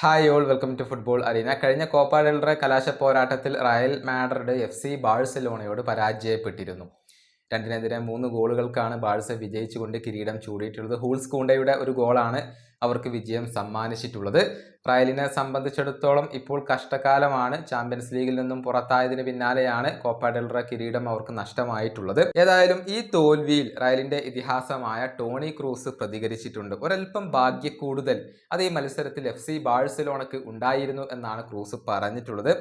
Hi all welcome to football arena കഴിഞ്ഞ Copa കലാശ പോരാട്ടത്തിൽ റയൽ മാഡ്രിഡ് എഫ് സി ബാഴ്സലോണയോട് പരാജയപ്പെട്ടിരുന്നു. രണ്ടിനെതിരെ മൂന്ന് ഗോളുകൾക്കാണ് ബാഴ്സ വിജയിച്ചുകൊണ്ട് കിരീടം ചൂടിയിട്ടുള്ളത്. ഹൂൾസ് കൂണ്ടയുടെ ഒരു ഗോളാണ് അവർക്ക് വിജയം സമ്മാനിച്ചിട്ടുള്ളത്. റയലിനെ സംബന്ധിച്ചിടത്തോളം ഇപ്പോൾ കഷ്ടകാലമാണ്. ചാമ്പ്യൻസ് ലീഗിൽ നിന്നും പുറത്തായതിന് പിന്നാലെയാണ് കോപ്പ കിരീടം അവർക്ക് നഷ്ടമായിട്ടുള്ളത്. ഏതായാലും ഈ തോൽവിയിൽ റയലിന്റെ ഇതിഹാസമായ ടോണി ക്രൂസ് പ്രതികരിച്ചിട്ടുണ്ട്. ഒരൽപ്പം ഭാഗ്യ കൂടുതൽ അത് ഈ മത്സരത്തിൽ എഫ് സി ബാഴ്സലോണക്ക് ഉണ്ടായിരുന്നു എന്നാണ് ക്രൂസ് പറഞ്ഞിട്ടുള്ളത്.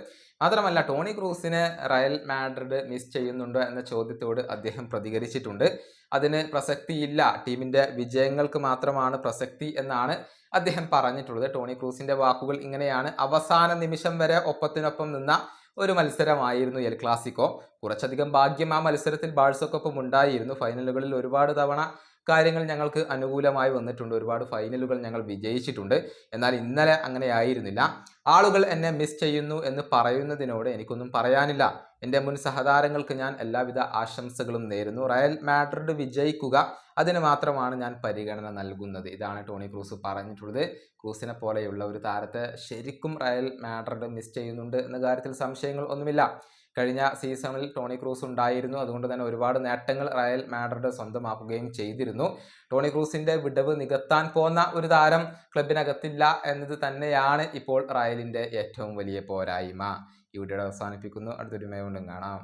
മാത്രമല്ല ടോണി ക്രൂസിനെ റയൽ മാഡ്രിഡ് മിസ് ചെയ്യുന്നുണ്ടോ എന്ന ചോദ്യത്തോട് അദ്ദേഹം പ്രതികരിച്ചിട്ടുണ്ട്. അതിന് പ്രസക്തിയില്ല. ടീമിന്റെ വിജയങ്ങൾക്ക് മാത്രമാണ് പ്രസക്തി എന്നാണ് അദ്ദേഹം പറഞ്ഞിട്ടുള്ളത്. ടോണി ക്രൂസിന്റെ വാക്കുകൾ ഇങ്ങനെയാണ്. അവസാന നിമിഷം വരെ ഒപ്പത്തിനൊപ്പം നിന്ന ഒരു മത്സരമായിരുന്നു എൽ ക്ലാസിക്കോ. കുറച്ചധികം ഭാഗ്യം ആ മത്സരത്തിൽ ബാഴ്സക്കൊപ്പം ഉണ്ടായിരുന്നു. ഫൈനലുകളിൽ ഒരുപാട് തവണ കാര്യങ്ങൾ ഞങ്ങൾക്ക് അനുകൂലമായി വന്നിട്ടുണ്ട്. ഒരുപാട് ഫൈനലുകൾ ഞങ്ങൾ വിജയിച്ചിട്ടുണ്ട്. എന്നാൽ ഇന്നലെ അങ്ങനെ ആയിരുന്നില്ല ആളുകൾ എന്നെ മിസ് ചെയ്യുന്നു എന്ന് പറയുന്നതിനോട് എനിക്കൊന്നും പറയാനില്ല. എന്റെ മുൻ സഹതാരങ്ങൾക്ക് ഞാൻ എല്ലാവിധ ആശംസകളും നേരുന്നു. റയൽ മാഡ്രിഡ് വിജയിക്കുക അതിന് മാത്രമാണ് ഞാൻ പരിഗണന നൽകുന്നത്. ഇതാണ് ടോണി ക്രൂസ് പറഞ്ഞിട്ടുള്ളത്. ക്രൂസിനെ പോലെയുള്ള ഒരു താരത്തെ ശരിക്കും റയൽ മാഡ്രിഡ് മിസ് ചെയ്യുന്നുണ്ട് എന്ന കാര്യത്തിൽ സംശയങ്ങൾ ഒന്നുമില്ല. കഴിഞ്ഞ സീസണിൽ ടോണി ക്രൂസ് ഉണ്ടായിരുന്നു. അതുകൊണ്ട് തന്നെ ഒരുപാട് നേട്ടങ്ങൾ റയൽ മാഡ്രിഡ് സ്വന്തമാക്കുകയും ചെയ്തിരുന്നു. ടോണി ക്രൂസിന്റെ വിടവ് നികത്താൻ പോന്ന ഒരു താരം ക്ലബിനകത്തില്ല എന്നത് തന്നെയാണ് ഇപ്പോൾ റയലിന്റെ ഏറ്റവും വലിയ പോരായ്മ. ഈ വീഡിയോ അവസാനിപ്പിക്കുന്നു. അടുത്തൊരു കൊണ്ടും കാണാം.